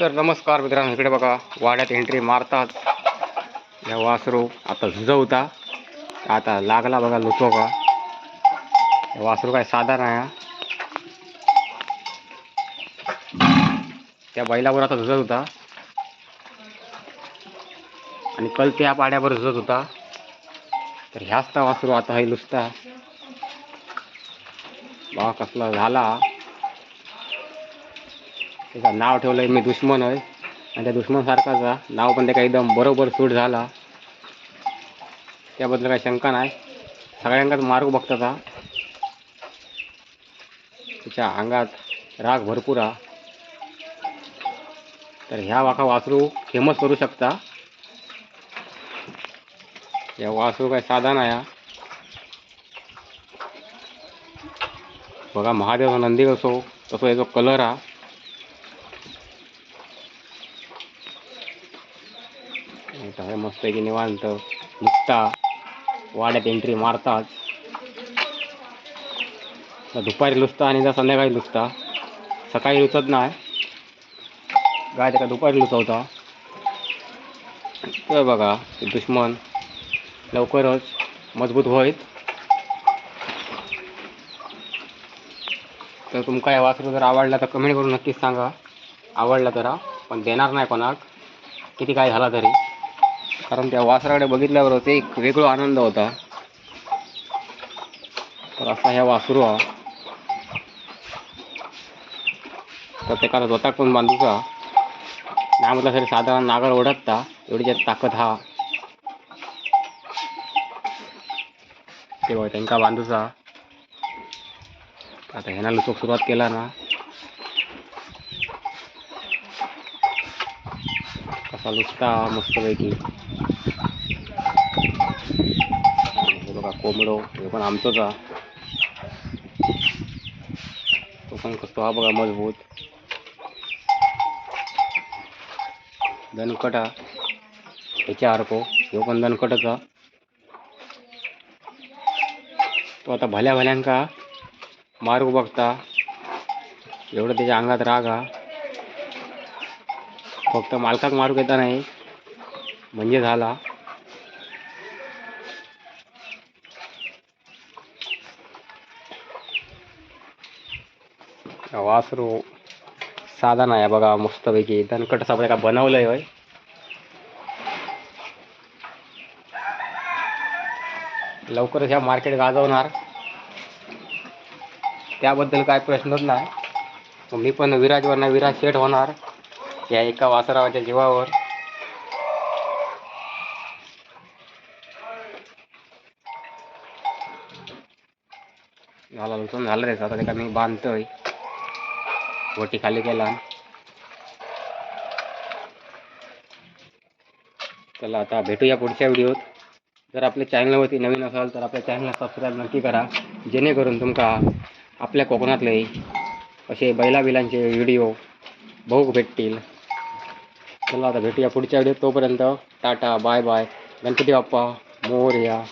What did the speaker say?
तर नमस्कार मित्रांनो इकडे बघा वाड्यात एंट्री मारतात. या वासरू आता झुजवता. आता लागला बघा लुचो का वासरू काय साधा नाही हा. त्या बैलावर आता झुजत होता आणि कल त्या पाड्यावर झुजत होता तर ह्याच तर वासरू आता हे लुसता बघा कसला झाला. त्याचं नाव ठेवलंय मी दुश्मन आहे आणि त्या दुश्मनसारखाच नाव पण त्याचा एकदम बरोबर सूट झाला. त्याबद्दल काही शंका नाही. सगळ्यांकाच मार्ग बघतात हा. त्याच्या अंगात राग भरपूर हा तर ह्या वाखा वासरू फेमस करू शकता. या वासरू काही साधा नाही हा. बघा महादेव नंदी असो तसो याचा कलर हा. इथं आहे निवांत निघता वाड्यात एंट्री मारतात. दुपारी लुसता आणि जर संध्याकाळी लुसता सकाळी लुचत नाही. गाय त्याला दुपारी लुचवता तर बघा दुश्मन लवकरच मजबूत होईत तर तुमका या वासरू जर आवडला तर कमेंट करून नक्कीच सांगा. आवडला तर पण देणार नाही कोणाक. किती काय झाला तरी. कारण त्या वासराकडे बघितल्यावर ते एक वेगळा आनंद होता. तर असा ह्या वासरू हा. तर त्याला स्वतः पण बांधूचा. नाही म्हटलं तरी साधारण नागर ओढतता एवढी त्यात ताकद हा. ते बघ त्यांका बांधूचा. आता ह्याना लुचोक सुरुवात केला ना. कसा लुचता मस्तपैकी. हे बघा कोंबडो हे पण आमचंच हा तो पण कसतो हा बघा मजबूत. दणकट हा ह्याच्या अर्को ह्यो पण दणकटच हा तो आता भल्या भल्यांका मारू बघता. एवढं त्याच्या अंगात राग हा फक्त मालकाक मारू येता नाही. म्हणजे झाला. वासरू साधा नाही आहे बघा मस्तपैकी. दणकट असं का बनवलंय होय. लवकरच ह्या मार्केट गाजवणार. त्याबद्दल काय प्रश्नच नाही. मी पण विराजवर नाही विराज शेठ होणार या एका वासरावाच्या जीवावर. झाला नुकसान झालं रे. आता त्याला मी बांधतोय. वटी खाली केला. चला आता भेटूया पुढच्या व्हिडिओत. जर आपल्या चॅनलवरती नवीन असाल तर आपल्या चॅनलला सबस्क्राईब नक्की करा. जेणेकरून तुमका आपल्या कोकणातले असे बैला बिलांचे व्हिडिओ बघूक भेटतील. चला आता भेटूया पुढच्या व्हिडिओत. तोपर्यंत tata bye bye. Ganpati Bappa Morya.